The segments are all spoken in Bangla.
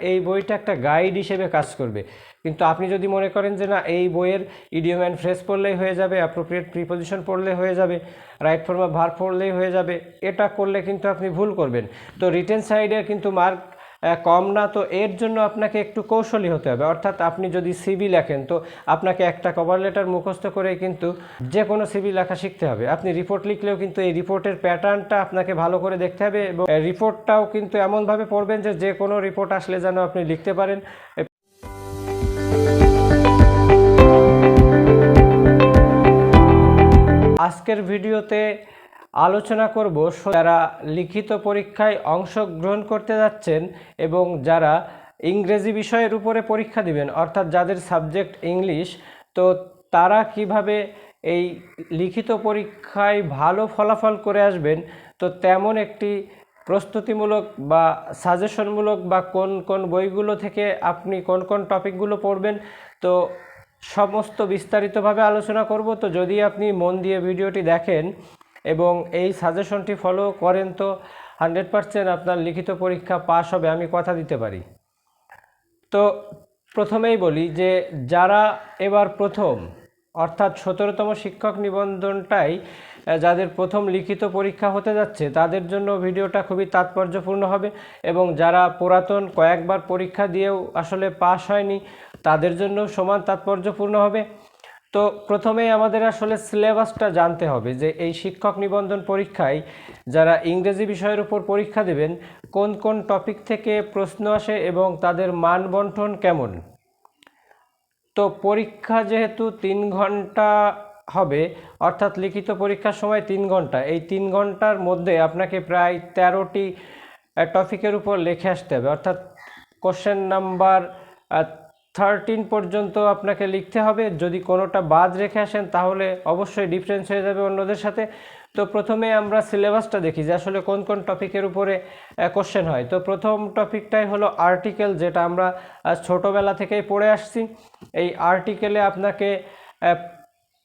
এই বইটা একটা গাইড হিসেবে কাজ করবে। কিন্তু আপনি যদি মনে করেন যে না, এই বইয়ের ইডিওম অ্যান্ড ফ্রেস পড়লেই হয়ে যাবে অ্যাপ্রোপ্রিয়েট প্রিপোজিশন পড়লে হয়ে যাবে রাইট ফর্মা ভার পড়লেই হয়ে যাবে, এটা করলে কিন্তু আপনি ভুল করবেন। তো রিটেন সাইডে কিন্তু মার্ক কম না, তো এর জন্য আপনাকে একটু কৌশলী হতে হবে। অর্থাৎ আপনি যদি সিবি লেখেন, তো আপনাকে একটা কভার লেটার মুখস্থ করে কিন্তু যে কোনো সিবি লেখা শিখতে হবে। আপনি রিপোর্ট লিখলেও কিন্তু এই রিপোর্টের প্যাটার্নটা আপনাকে ভালো করে দেখতে হবে এবং রিপোর্টটাও কিন্তু এমনভাবে পড়বেন যে যে কোনো রিপোর্ট আসলে যেন আপনি লিখতে পারেন। আজকের ভিডিওতে আলোচনা করব যারা লিখিত পরীক্ষায় অংশগ্রহণ করতে যাচ্ছেন এবং যারা ইংরেজি বিষয়ের উপরে পরীক্ষা দিবেন, অর্থাৎ যাদের সাবজেক্ট ইংলিশ, তো তারা কীভাবে এই লিখিত পরীক্ষায় ভালো ফলাফল করে আসবেন, তো তেমন একটি প্রস্তুতিমূলক বা সাজেশনমূলক বা কোন কোন বইগুলো থেকে আপনি কোন কোন টপিকগুলো পড়বেন, তো সমস্ত বিস্তারিতভাবে আলোচনা করব। তো যদি আপনি মন দিয়ে ভিডিওটি দেখেন এবং এই সাজেশনটি ফলো করেন তো হান্ড্রেড পারসেন্ট আপনার লিখিত পরীক্ষা পাস হবে, আমি কথা দিতে পারি। তো প্রথমেই বলি যে যারা এবার প্রথম, অর্থাৎ সতেরোতম শিক্ষক নিবন্ধনটাই যাদের প্রথম লিখিত পরীক্ষা হতে যাচ্ছে, তাদের জন্য ভিডিওটা খুবই তাৎপর্যপূর্ণ হবে এবং যারা পুরাতন কয়েকবার পরীক্ষা দিয়েও আসলে পাশ হয়নি, তাদের জন্য সমান তাৎপর্যপূর্ণ হবে। তো প্রথমেই আমাদের আসলে সিলেবাসটা জানতে হবে যে এই শিক্ষক নিবন্ধন পরীক্ষায় যারা ইংরেজি বিষয়ের উপর পরীক্ষা দেবেন, কোন কোন টপিক থেকে প্রশ্ন আসে এবং তাদের মান বন্টন কেমন? তো পরীক্ষা যেহেতু তিন ঘণ্টা হবে, অর্থাৎ লিখিত পরীক্ষার সময় তিন ঘণ্টা, এই তিন ঘণ্টার মধ্যে আপনাকে প্রায় তেরোটি টপিকের উপর লিখে আসতে হবে। অর্থাৎ কোশ্চেন নাম্বার থার্টিন পর্যন্ত আপনাকে লিখতে হবে। যদি কোনোটা বাদ রেখে আসেন, তাহলে অবশ্যই ডিফারেন্স হয়ে যাবে অন্যদের সাথে। তো প্রথমে আমরা সিলেবাসটা দেখি যে আসলে কোন কোন টপিকের উপরে কোশ্চেন হয়। তো প্রথম টপিকটাই হলো আর্টিকেল যেটা আমরা ছোটোবেলা থেকেই পড়ে আসছি। এই আর্টিকেলে আপনাকে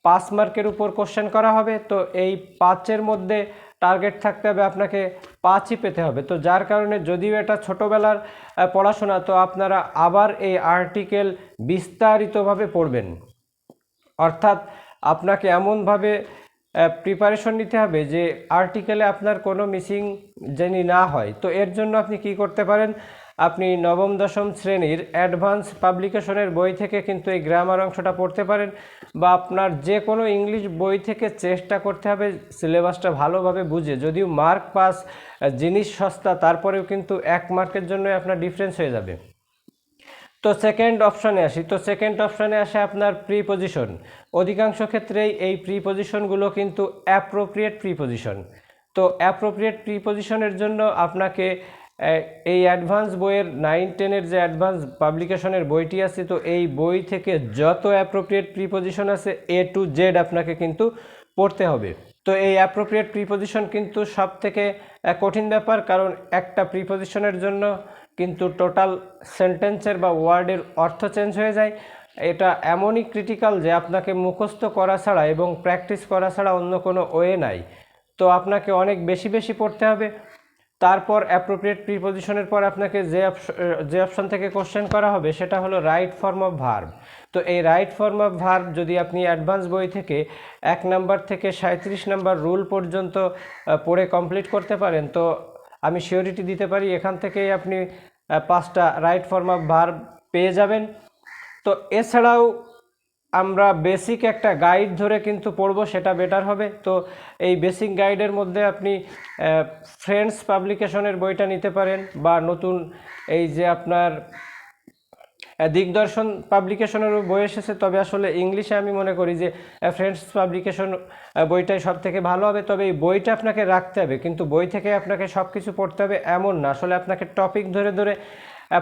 পাঁচ মার্কের উপর কোশ্চেন করা হবে। তো এই পাঁচের মধ্যে টার্গেট থাকতে হবে, আপনাকে পাঁচই পেতে হবে। তো যার কারণে যদিও এটা ছোটোবেলার পড়াশোনা, তো আপনারা আবার এই আর্টিকেল বিস্তারিতভাবে পড়বেন। অর্থাৎ আপনাকে এমনভাবে প্রিপারেশন নিতে হবে যে আর্টিকেলে আপনার কোনো মিসিং যেনি না হয়। তো এর জন্য আপনি কি করতে পারেন? আপনি নবম, দশম শ্রেণির অ্যাডভান্স পাবলিকেশনের বই থেকে কিন্তু এই গ্রামার অংশটা পড়তে পারেন বা আপনার যে কোনো ইংলিশ বই থেকে চেষ্টা করতে হবে সিলেবাসটা ভালোভাবে বুঝে। যদিও মার্ক পাস, জিনিস সস্তা, তারপরেও কিন্তু এক মার্কের জন্য আপনার ডিফারেন্স হয়ে যাবে। তো সেকেন্ড অপশানে আসি। তো সেকেন্ড অপশানে আসে আপনার প্রি পজিশন অধিকাংশ ক্ষেত্রেই এই প্রি পজিশনগুলো কিন্তু অ্যাপ্রোপ্রিয়েট প্রি পজিশন তো অ্যাপ্রোপ্রিয়েট প্রি পজিশনের জন্য আপনাকে এই অ্যাডভান্স বইয়ের নাইন টেনের যে অ্যাডভান্স পাবলিকেশনের বইটি আছে, তো এই বই থেকে যত অ্যাপ্রোপ্রিয়েট প্রি পজিশন আছে এ টু জেড আপনাকে কিন্তু পড়তে হবে। তো এই অ্যাপ্রোপ্রিয়েট প্রিপোজিশন কিন্তু সব থেকে কঠিন ব্যাপার, কারণ একটা প্রিপোজিশনের জন্য কিন্তু টোটাল সেন্টেন্সের বা ওয়ার্ডের অর্থ চেঞ্জ হয়ে যায়। এটা এমনই ক্রিটিক্যাল যে আপনাকে মুখস্থ করা ছাড়া এবং প্র্যাকটিস করা ছাড়া অন্য কোনো ওয়ে নাই। তো আপনাকে অনেক বেশি বেশি পড়তে হবে। তারপর অ্যাপ্রোপ্রিয়েট প্রিপোজিশনের পর আপনাকে যে যে অপশন থেকে কোশ্চেন করা হবে, সেটা হলো রাইট ফর্ম অফ ভার্ব তো এই রাইট ফর্ম অফ ভার্ব যদি আপনি অ্যাডভান্স বই থেকে এক নাম্বার থেকে সাঁত্রিশ নাম্বার রুল পর্যন্ত পড়ে কমপ্লিট করতে পারেন, তো আমি শিওরিটি দিতে পারি, এখান থেকেই আপনি পাঁচটা রাইট ফর্ম অফ ভার্ব পেয়ে যাবেন। তো এছাড়াও আমরা বেসিক একটা গাইড ধরে কিন্তু পড়ব, সেটা বেটার হবে। তো এই বেসিক গাইডের মধ্যে আপনি ফ্রেন্ডস পাবলিকেশনের বইটা নিতে পারেন বা নতুন এই যে আপনার দিগদর্শন পাবলিকেশনেরও বই এসেছে। তবে আসলে ইংলিশে আমি মনে করি যে ফ্রেন্ডস পাবলিকেশন বইটাই সব থেকে ভালো হবে। তবে এই বইটা আপনাকে রাখতে হবে, কিন্তু বই থেকে আপনাকে সব কিছু পড়তে হবে এমন না। আসলে আপনাকে টপিক ধরে ধরে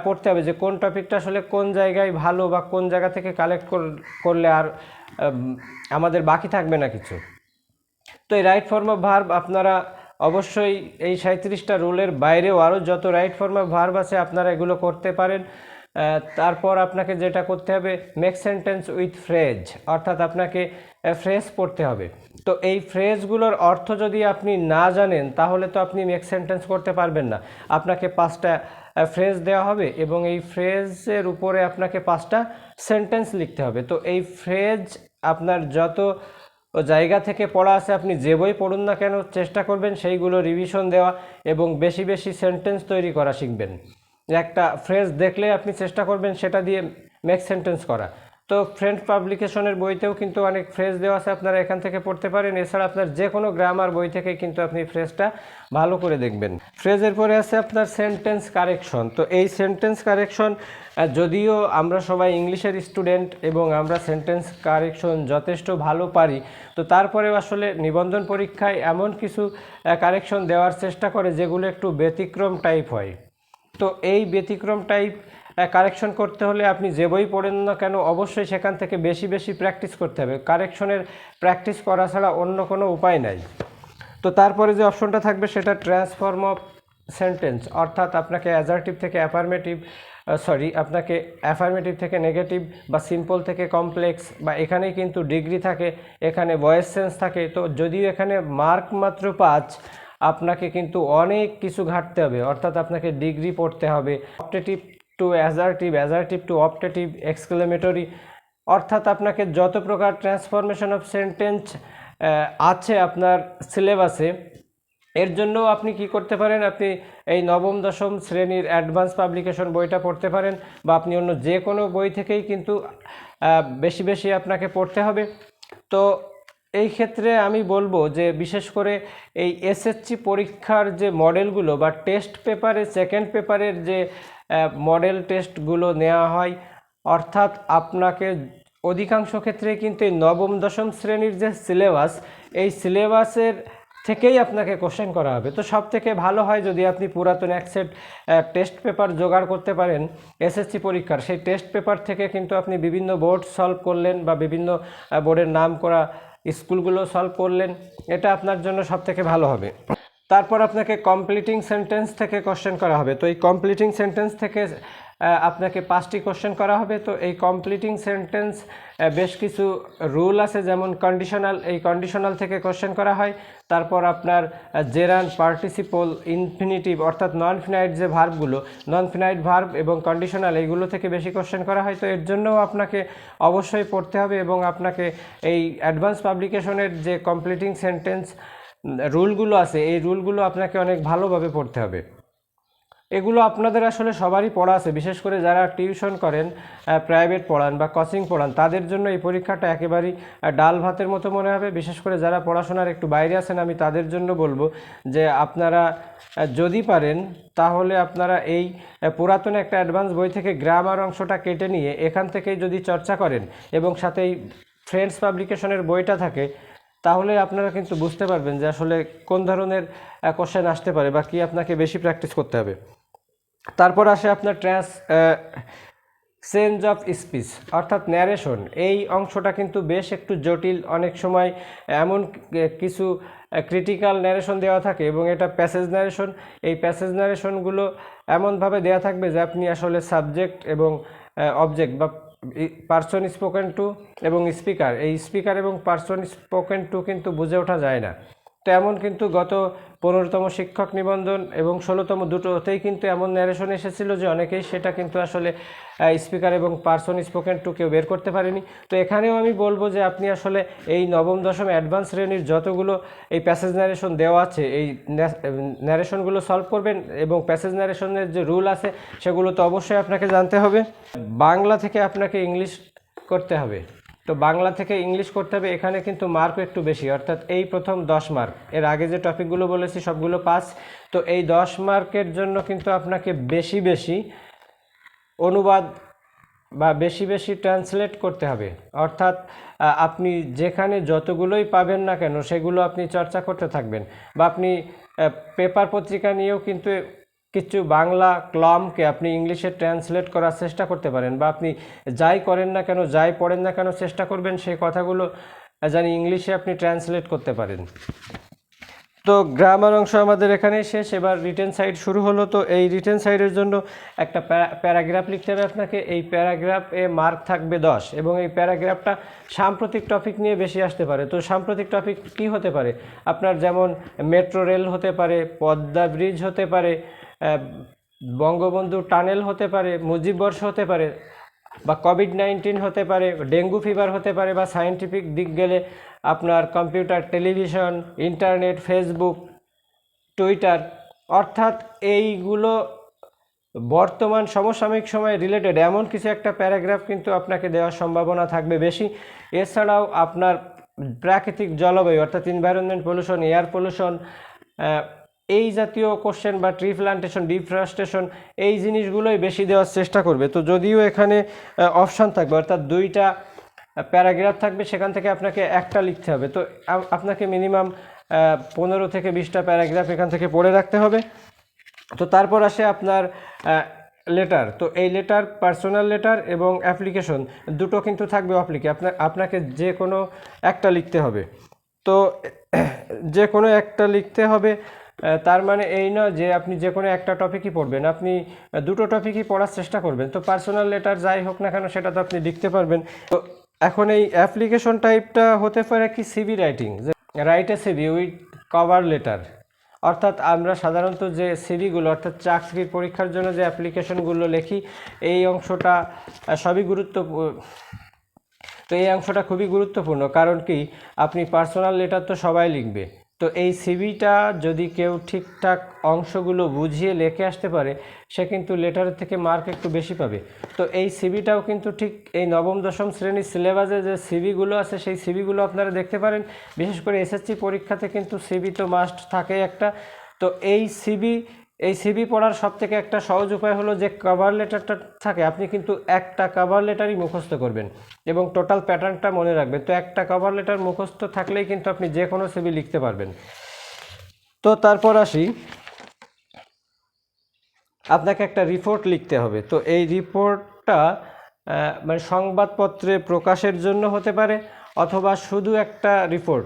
পড়তে হবে যে কোন টপিকটা আসলে কোন জায়গায় ভালো বা কোন জায়গা থেকে কালেক্ট করলে আর আমাদের বাকি থাকবে না কিছু। তো এই রাইট ফর্ম অফ ভার্ব আপনারা অবশ্যই এই সাঁত্রিশটা রুলের বাইরেও আরও যত রাইট ফর্ম অফ ভার্ব আছে আপনারা এগুলো করতে পারেন। তারপর আপনাকে যেটা করতে হবে মেক সেন্টেন্স উইথ ফ্রেজ অর্থাৎ আপনাকে ফ্রেজ পড়তে হবে। তো এই ফ্রেজগুলোর অর্থ যদি আপনি না জানেন, তাহলে তো আপনি মেক সেন্টেন্স করতে পারবেন না। আপনাকে পাঁচটা ফ্রেজ দেওয়া হবে এবং এই ফ্রেজের উপরে আপনাকে পাঁচটা সেন্টেন্স লিখতে হবে। তো এই ফ্রেজ আপনার যত জায়গা থেকে পড়া আছে, আপনি যে বই পড়ুন না কেন, চেষ্টা করবেন সেইগুলো রিভিশন দেওয়া এবং বেশি বেশি সেন্টেন্স তৈরি করা শিখবেন। একটা ফ্রেজ দেখলে আপনি চেষ্টা করবেন সেটা দিয়ে মেক সেন্টেন্স করা। তো ফ্রেন্ড পাবলিকেশনের বইতেও কিন্তু অনেক ফ্রেজ দেওয়া আছে, আপনারা এখান থেকে পড়তে পারেন। এছাড়া আপনার যে কোনো গ্রামার বই থেকে কিন্তু আপনি ফ্রেজটা ভালো করে দেখবেন। ফ্রেজের পরে আছে আপনার সেন্টেন্স কারেকশন তো এই সেন্টেন্স কারেকশন যদিও আমরা সবাই ইংলিশের স্টুডেন্ট এবং আমরা সেন্টেন্স কারেকশন যথেষ্ট ভালো পারি, তো তারপরেও আসলে নিবন্ধন পরীক্ষায় এমন কিছু কারেকশন দেওয়ার চেষ্টা করে যেগুলো একটু ব্যতিক্রম টাইপ হয়। তো এই ব্যতিক্রম টাইপ কারেকশন করতে হলে আপনি যে বই পড়েন না কেন অবশ্যই সেখান থেকে বেশি বেশি প্র্যাকটিস করতে হবে। কারেকশনের প্র্যাকটিস করা ছাড়া অন্য কোনো উপায় নাই। তো তারপরে যে অপশনটা থাকবে সেটা ট্রান্সফর্ম অফ সেন্টেন্স অর্থাৎ আপনাকে অ্যাজার্টিভ থেকে অ্যাফার্মেটিভ সরি আপনাকে অ্যাফার্মেটিভ থেকে নেগেটিভ বা সিম্পল থেকে কমপ্লেক্স বা এখানেই কিন্তু ডিগ্রি থাকে, এখানে ভয়েস সেন্স থাকে। তো যদিও এখানে মার্ক মাত্র পাঁচ, আপনাকে কিন্তু অনেক কিছু ঘাটতে হবে। অর্থাৎ আপনাকে ডিগ্রি পড়তে হবে। Optative to assertive assertive to optative exclamatory অর্থাৎ আপনাকে যত প্রকার ট্রান্সফরমেশন অফ সেন্টেন্স আছে আপনার সিলেবাসে এর জন্য আপনি কি করতে পারেন? আপনি এই নবম, দশম শ্রেণির অ্যাডভান্স পাবলিকেশন বইটা পড়তে পারেন বা আপনি অন্য যে কোনো বই থেকেই কিন্তু বেশি বেশি আপনাকে পড়তে হবে। তো এই ক্ষেত্রে আমি বলব যে বিশেষ করে এই এসএসসি পরীক্ষার যে মডেলগুলো বা টেস্ট পেপারে সেকেন্ড পেপারের যে মডেল টেস্টগুলো নেওয়া হয়। অর্থাৎ আপনাকে অধিকাংশ ক্ষেত্রে কিন্তু এই নবম, দশম শ্রেণির যে সিলেবাস এই সিলেবাসের থেকেই আপনাকে কোশ্চেন করা হবে। তো সব থেকে ভালো হয় যদি আপনি পুরাতন এক সেট টেস্ট পেপার জোগাড় করতে পারেন এসএসসি পরীক্ষার, সেই টেস্ট পেপার থেকে কিন্তু আপনি বিভিন্ন বোর্ড সলভ করলেন বা বিভিন্ন বোর্ডের নাম করা স্কুলগুলো সলভ করলেন। এটা আপনার জন্য সব থেকে ভালো হবে। তারপর আপনাকে কমপ্লিটিং সেন্টেন্স থেকে কোশ্চেন করা হবে। তো এই কমপ্লিটিং সেন্টেন্স থেকে আপনাকে পাঁচটি কোশ্চেন করা হবে। তো এই কমপ্লিটিং সেন্টেন্স বেশ কিছু রুল আছে, যেমন কন্ডিশনাল এই কন্ডিশনাল থেকে কোশ্চেন করা হয়। তারপর আপনার জেরান পার্টিসিপল ইনফিনিটিভ অর্থাৎ নন ফিনাইট যে ভার্বগুলো নন ফিনাইট ভার্ব এবং কন্ডিশনাল এইগুলো থেকে বেশি কোশ্চেন করা হয়। তো এর জন্যও আপনাকে অবশ্যই পড়তে হবে এবং আপনাকে এই অ্যাডভান্স পাবলিকেশনের যে কমপ্লিটিং সেন্টেন্স রুলগুলো আছে, এই রুলগুলো আপনাকে অনেক ভালোভাবে পড়তে হবে। এগুলো আপনাদের আসলে সবারই পড়া আছে, বিশেষ করে যারা টিউশন করেন প্রাইভেট পড়ান বা কোচিং পড়ান, তাদের জন্য এই পরীক্ষাটা একেবারেই ডাল ভাতের মতো মনে হবে। বিশেষ করে যারা পড়াশোনার একটু বাইরে আছেন, আমি তাদের জন্য বলব যে আপনারা যদি পারেন, তাহলে আপনারা এই পুরাতন একটা অ্যাডভান্স বই থেকে গ্রামার অংশটা কেটে নিয়ে এখান থেকেই যদি চর্চা করেন এবং সাথে এই ফ্রেন্ডস পাবলিকেশনের বইটা থাকে তাহলে আপনারা কিন্তু বুঝতে পারবেন যে আসলে কোন ধরনের কোশ্চেন আসতে পারে বা কি আপনাকে বেশি প্র্যাকটিস করতে হবে। তারপর আসে আপনার ট্রান্স চেঞ্জ অফ স্পিচ অর্থাৎ ন্যারেশন এই অংশটা কিন্তু বেশ একটু জটিল, অনেক সময় এমন কিছু ক্রিটিক্যাল ন্যারেশন দেওয়া থাকে এবং এটা প্যাসেজ ন্যারেশন এই প্যাসেজ ন্যারেশনগুলো এমনভাবে দেওয়া থাকবে যে আপনি আসলে সাবজেক্ট এবং অবজেক্ট বা পার্সন স্পোকেন টু এবং স্পিকার এই স্পিকার এবং পার্সন স্পোকেন টু কিন্তু বুঝে ওঠা যায় না। তো এমন কিন্তু গত পনেরোতম শিক্ষক নিবন্ধন এবং ষোলোতম দুটোতেই কিন্তু এমন ন্যারেশন এসেছিল যে অনেকেই সেটা কিন্তু আসলে স্পিকার এবং পার্সন স্পোকেন টু কেউ বের করতে পারেনি। তো এখানেও আমি বলব যে আপনি আসলে এই নবম, দশম অ্যাডভান্স শ্রেণির যতগুলো এই প্যাসেজ ন্যারেশন দেওয়া আছে, এই ন্যারেশনগুলো সলভ করবেন এবং প্যাসেজ ন্যারেশনের যে রুল আছে সেগুলো তো অবশ্যই আপনাকে জানতে হবে। বাংলা থেকে আপনাকে ইংলিশ করতে হবে। তো বাংলা থেকে ইংলিশ করতে হবে, এখানে কিন্তু মার্ক একটু বেশি, অর্থাৎ এই প্রথম দশ মার্ক এর আগে যে টপিকগুলো বলেছি, সবগুলো পাস তো এই দশ মার্কের জন্য কিন্তু আপনাকে বেশি বেশি অনুবাদ বা বেশি বেশি ট্রান্সলেট করতে হবে। অর্থাৎ আপনি যেখানে যতগুলোই পাবেন না কেন, সেগুলো আপনি চর্চা করতে থাকবেন। বা আপনি পেপার পত্রিকা নিয়েও কিন্তু কিছু বাংলা ক্লমকে আপনি ইংলিশে ট্রান্সলেট করার চেষ্টা করতে পারেন বা আপনি যাই করেন না কেন, যাই পড়েন না কেন চেষ্টা করবেন সেই কথাগুলো জানি ইংলিশে আপনি ট্রান্সলেট করতে পারেন। তো গ্রামার অংশ আমাদের এখানেই শেষ, এবার রিটেন সাইড শুরু হলো। তো এই রিটেন সাইডের জন্য একটা প্যারাগ্রাফ লিখতে হবে আপনাকে। এই প্যারাগ্রাফে মার্ক থাকবে দশ এবং এই প্যারাগ্রাফটা সাম্প্রতিক টপিক নিয়ে বেশি আসতে পারে। তো সাম্প্রতিক টপিক কি হতে পারে? আপনার যেমন মেট্রো রেল হতে পারে, পদ্মা ব্রিজ হতে পারে বঙ্গবন্ধু টানেল হতে পারে মুজিববর্ষ হতে পারে, বা কোভিড নাইন্টিন হতে পারে, ডেঙ্গু ফিভার হতে পারে, বা সায়েন্টিফিক দিক গেলে আপনার computer television internet Facebook Twitter অর্থাৎ এইগুলো বর্তমান সমসাময়িক সময়ে রিলেটেড এমন কিছু একটা প্যারাগ্রাফ কিন্তু আপনাকে দেওয়ার সম্ভাবনা থাকবে বেশি। এছাড়াও আপনার প্রাকৃতিক জলবায়ু, অর্থাৎ এনভায়রনমেন্ট পলিউশন এয়ার পলিউশন এই জাতীয় কোশ্চেন বা ট্রি প্লান্টেশন ডিফরেস্টেশন এই জিনিসগুলোই বেশি দেওয়ার চেষ্টা করবে। তো যদিও এখানে অপশান থাকবে, অর্থাৎ দুইটা প্যারাগ্রাফ থাকবে, সেখান থেকে আপনাকে একটা লিখতে হবে। তো আপনাকে মিনিমাম পনেরো থেকে বিশটা প্যারাগ্রাফ এখান থেকে পড়ে রাখতে হবে। তো তারপর আসে আপনার লেটার তো এই লেটার পার্সোনাল লেটার এবং অ্যাপ্লিকেশন দুটো কিন্তু থাকবে অ্যাপ্লিকে আপনার, আপনাকে যে কোনো একটা লিখতে হবে। তো, যে কোনো একটা লিখতে হবে। তার মানে এই নয় যে আপনি যে কোনো একটা টপিকই পড়বেন, আপনি দুটো টপিকই পড়ার চেষ্টা করবেন। তো পার্সোনাল লেটার যাই হোক না কেন, সেটা তো আপনি লিখতে পারবেন। তো এখন এই অ্যাপ্লিকেশন টাইপটা হতে পারে কি সিভি রাইটিং যে write a CV with cover letter অর্থাৎ আমরা সাধারণত যে সিভিগুলো অর্থাৎ চাকরির পরীক্ষার জন্য যে অ্যাপ্লিকেশনগুলো লিখি, এই অংশটা সবই গুরুত্ব, তো এই অংশটা খুবই গুরুত্বপূর্ণ। কারণ কি? আপনি পার্সোনাল লেটার তো সবাই লিখবে। তো এই সিভিটা যদি কেউ ঠিকঠাক অংশগুলো বুঝিয়ে লেখে আসতে পারে, সে কিন্তু লেটারের থেকে মার্ক একটু বেশি পাবে। তো এই সিভিটাও কিন্তু ঠিক এই নবম, দশম শ্রেণির সিলেবাসে যে সিভিগুলো আছে, সেই সিভিগুলো আপনারা দেখতে পারেন। বিশেষ করে এসএসসি পরীক্ষাতে কিন্তু সিভি তো মাস্ট থাকে একটা। তো এই সিভি এই সিবি পড়ার সব থেকে একটা সহজ উপায় হলো যে কভার লেটারটা থাকে, আপনি কিন্তু একটা কভার লেটারই মুখস্থ করবেন এবং টোটাল প্যাটার্নটা মনে রাখবেন। তো একটা কভার লেটার মুখস্থ থাকলেই কিন্তু আপনি যে কোনো সিবি লিখতে পারবেন। তো তারপর আসি। আপনাকে একটা রিপোর্ট লিখতে হবে। তো এই রিপোর্টটা মানে সংবাদপত্রে প্রকাশের জন্য হতে পারে অথবা শুধু একটা রিপোর্ট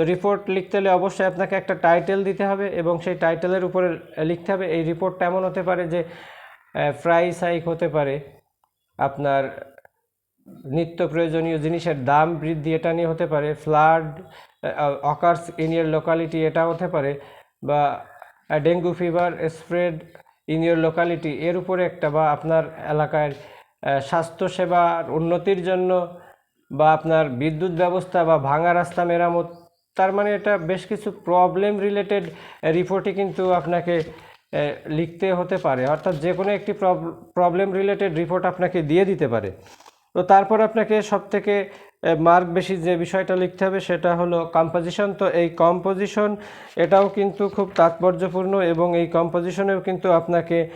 তো রিপোর্ট লিখতে হলে অবশ্যই আপনাকে একটা টাইটেল দিতে হবে এবং সেই টাইটেলের উপরে লিখতে হবে, এই রিপোর্টটা এমন হতে পারে যে প্রাইস হাইক হতে পারে। আপনার নিত্য প্রয়োজনীয় জিনিসের দাম বৃদ্ধি এটা নিয়ে হতে পারে flood occurs in your locality এটা হতে পারে, বা dengue fever spread in your locality এর উপরে একটা, বা আপনার এলাকার স্বাস্থ্যসেবার উন্নতির জন্য, বা আপনার বিদ্যুৎ ব্যবস্থা বা ভাঙা রাস্তা মেরামত তার মানে এটা বেশ কিছু প্রবলেম রিলেটেড রিপোর্টই কিন্তু আপনাকে লিখতে হতে পারে। অর্থাৎ যে কোনো একটি প্রবলেম রিলেটেড রিপোর্ট আপনাকে দিয়ে দিতে পারে। তো তারপর আপনাকে সব থেকে মার্ক বেশি যে বিষয়টা লিখতে হবে সেটা হলো কম্পোজিশন তো এই কম্পোজিশন এটাও কিন্তু খুব তাৎপর্যপূর্ণ এবং এই কম্পোজিশনেও কিন্তু আপনাকে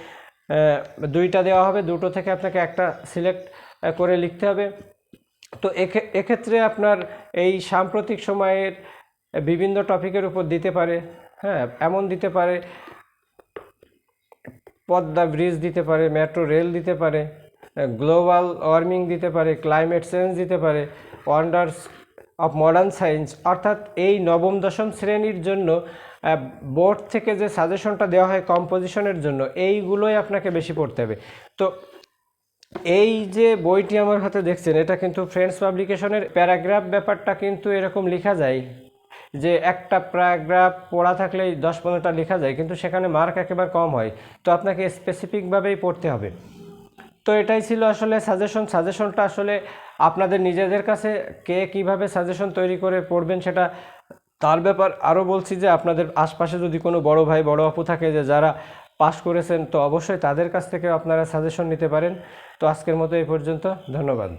দুইটা দেওয়া হবে। দুটো থেকে আপনাকে একটা সিলেক্ট করে লিখতে হবে। তো এক্ষে- এক্ষেত্রে আপনার এই সাম্প্রতিক সময়ের বিভিন্ন টপিকের উপর দিতে পারে হ্যাঁ এমন দিতে পারে, পদ্মা ব্রিজ দিতে পারে, মেট্রো রেল দিতে পারে, গ্লোবাল ওয়ার্মিং দিতে পারে, ক্লাইমেট চেঞ্জ দিতে পারে, ওয়ান্ডার্স অফ মডার্ন সায়েন্স, অর্থাৎ এই নবম, দশম শ্রেণির জন্য বোর্ড থেকে যে সাজেশনটা দেওয়া হয় কম্পোজিশনের জন্য, এইগুলোই আপনাকে বেশি পড়তে হবে। তো এই যে বইটি আমার হাতে দেখছেন, এটা কিন্তু ফ্রেন্ডস পাবলিকেশনের প্যারাগ্রাফ ব্যাপারটা কিন্তু এরকম লেখা যায় যে একটা প্যারাগ্রাফ পড়া থাকলেই দশ পনেরোটা লেখা যায়, কিন্তু সেখানে মার্ক একেবারে কম হয়। তো আপনাকে স্পেসিফিকভাবেই পড়তে হবে। তো এটাই ছিল আসলে সাজেশন সাজেশনটা আসলে আপনাদের নিজেদের কাছে কে কীভাবে সাজেশন তৈরি করে পড়বেন সেটা তার ব্যাপার। আরও বলছি যে আপনাদের আশপাশে যদি কোনো বড় ভাই, বড় আপু থাকে যে যারা পাস করেছেন, তো অবশ্যই তাদের কাছ থেকে আপনারা সাজেশন নিতে পারেন। তো আজকের মতো এই পর্যন্ত। ধন্যবাদ।